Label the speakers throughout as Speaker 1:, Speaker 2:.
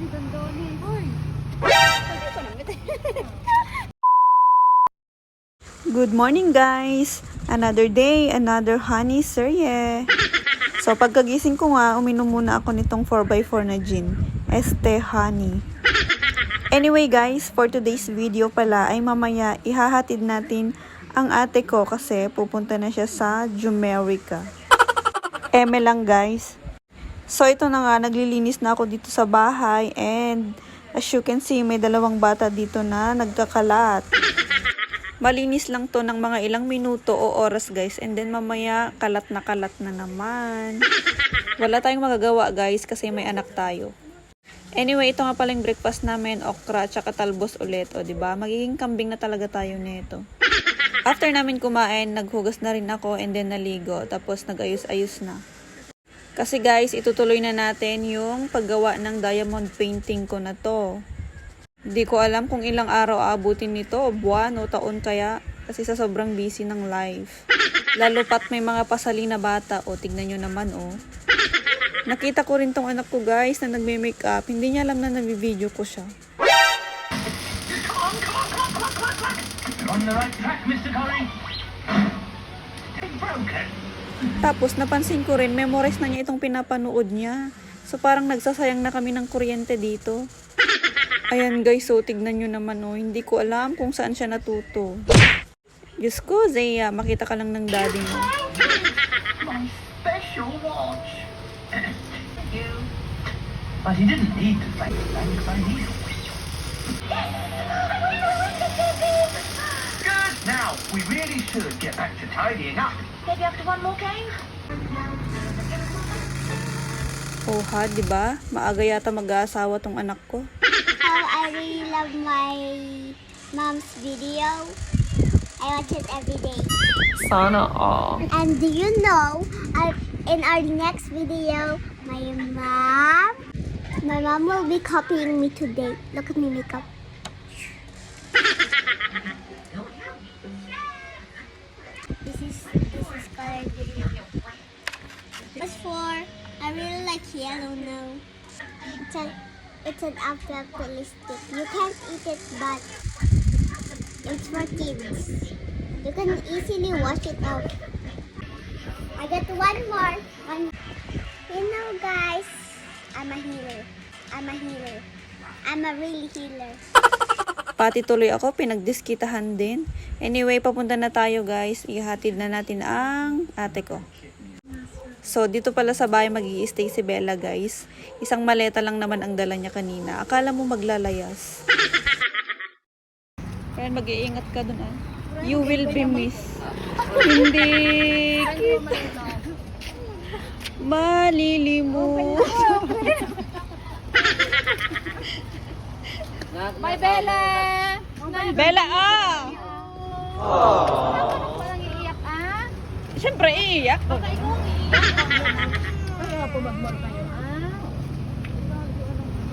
Speaker 1: Good morning guys! Another day, another honey serye. So pagkagising ko nga, uminom muna ako nitong 4x4 na gin. Este Honey. Anyway guys, for today's video pala ay mamaya ihahatid natin ang ate ko kasi pupunta na siya sa Jumerica. Eme lang guys. So ito na nga, naglilinis na ako dito sa bahay and as you can see, may dalawang bata dito na nagkakalat. Malinis lang to ng mga ilang minuto o oras guys and then mamaya kalat na kalat na naman. Wala tayong magagawa guys kasi may anak tayo. Anyway, ito nga pala yung breakfast namin, okra at talbos ulit, o 'di ba? Magiging kambing na talaga tayo nito. After namin kumain, naghugas na rin ako and then naligo, tapos nagayos-ayos na. Kasi guys, itutuloy na natin yung paggawa ng diamond painting ko na to. Di ko alam kung ilang araw aabutin nito, buwan o taon kaya, kasi sa sobrang busy ng life. Lalo pat may mga pasali na bata, o tignan nyo naman o. Nakita ko rin tong anak ko guys na nagme-makeup, hindi niya alam na nabibideo ko siya.
Speaker 2: On the right track, Mr. Curry. Stick broken.
Speaker 1: Tapos napansin ko rin, memorize na niya itong pinapanood niya. So parang nagsasayang na kami ng kuryente dito. Ayan guys, so tignan nyo naman oh, hindi ko alam kung saan siya natuto. Diyos ko, Zaya, makita ka lang ng daddy mo.
Speaker 2: Special watch. But he didn't need to thanks, I need. Good. We really should get back to tidying up.
Speaker 3: Maybe after one more game?
Speaker 1: Oh ha, di ba? Maaga yata mag-aasawa tong anak ko.
Speaker 3: Oh, I really love my mom's video. I watch it every day.
Speaker 1: Sana all.
Speaker 3: And do you know, in our next video, my mom, my mom will be copying me today. Look at me makeup. Yellow now. It's an it's an after lipstick. You can't eat it, but it's for kids. You can easily wash it off. I got one more. One. You know, guys, I'm a healer. I'm a healer. I'm a really healer.
Speaker 1: Pati tuloy ako, pinagdiskitahan din. Anyway, papunta na tayo guys. Ihatid na natin ang ate ko. So, dito pala sa bahay mag stay si Bella guys. Isang maleta lang naman ang dala niya kanina. Akala mo maglalayas. Kaya mag-iingat ka dun ah. You will be missed. Hindi. Malilimot.
Speaker 4: May Bella!
Speaker 1: Bella ah!
Speaker 4: Walang iiyak ah?
Speaker 1: Siyempre, iiyak.
Speaker 4: Baka Kaya pumagmag kayo ah?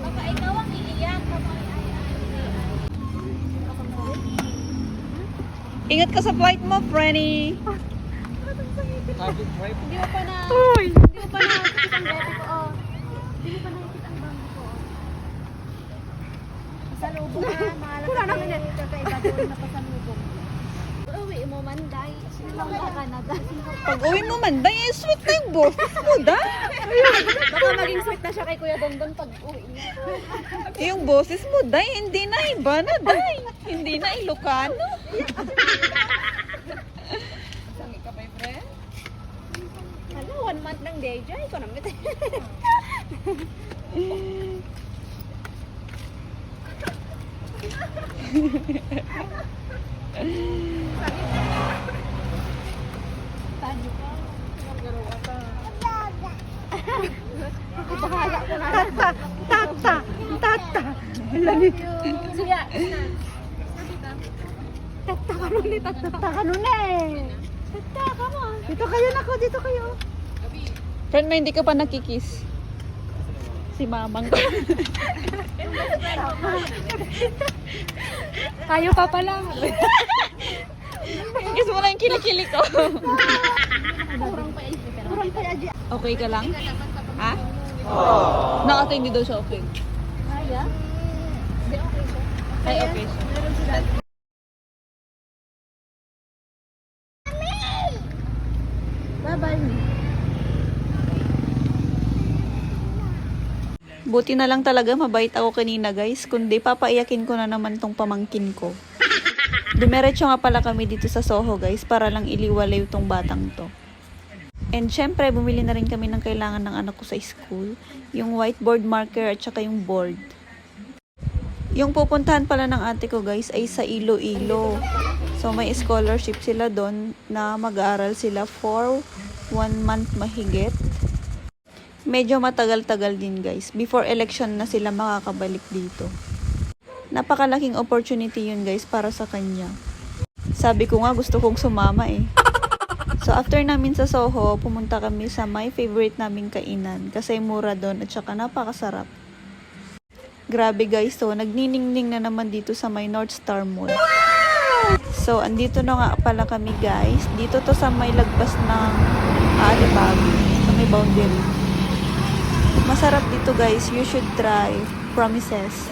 Speaker 4: Baka ikaw ang iiyak. Ay
Speaker 1: Ingat ka sa flight mo, Frenny.
Speaker 4: Hindi mo pa na... Hindi mo pa ang ko oh. Hindi mo pa nakikita ang bangko ko oh. Pasalubong ah. Mahalap Wala naman yan. Kakaiba doon na pasalubong. Uwi mo man, day. Sinamang ka Canada.
Speaker 1: Pag uwi mo man, dahil sweet na yung boses mo, da.
Speaker 4: Baka maging sweet na siya kay Kuya Dondon pag uwi niya.
Speaker 1: Yung boses mo, day, hindi na iba na, day. Hindi na Ilocano.
Speaker 4: Sangi ka, my friend? Hala, one month lang day dyan. Ikaw naman. Tanyo Na.
Speaker 1: Tata, tata, tata.
Speaker 4: Sige.
Speaker 1: Tata ka nun eh, tata ka nun eh.
Speaker 4: Tata, come on.
Speaker 1: Dito kayo nako, dito kayo. Friend, may hindi ka pa nakikiss. Si mamang ko.
Speaker 4: Kayo pa pala.
Speaker 1: Kiss mo lang yung kilikili ko.
Speaker 4: Kurang pa.
Speaker 1: Okay ka lang? Ha? Nakata hindi daw siya okay.
Speaker 4: Ay, kuya? Hindi, okay siya. Ay, okay siya. Bye-bye.
Speaker 1: Buti na lang talaga mabait ako kanina guys, kundi papaiyakin ko na naman tong pamangkin ko. Dumiretso nga pala kami dito sa Soho guys para lang iliwalay tong batang to. And syempre, bumili na rin kami ng kailangan ng anak ko sa school. Yung whiteboard marker at saka yung board. Yung pupuntahan pala ng ate ko guys ay sa Iloilo. So may scholarship sila doon na mag-aaral sila for one month mahigit. Medyo matagal-tagal din guys. Before election na sila makakabalik dito. Napakalaking opportunity yun guys para sa kanya. Sabi ko nga gusto kong sumama eh. So after namin sa Soho, pumunta kami sa my favorite naming kainan kasi mura doon at saka napakasarap. Grabe guys, so nagniningning na naman dito sa may North Star Mall. So andito na nga pala kami guys. Dito to sa may lagpas ng Alibag, sa may boundary. Masarap dito guys, you should try. Promises.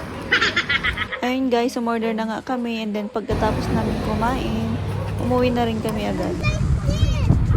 Speaker 1: Ayun guys, umorder na nga kami and then pagkatapos namin kumain, umuwi na rin kami agad.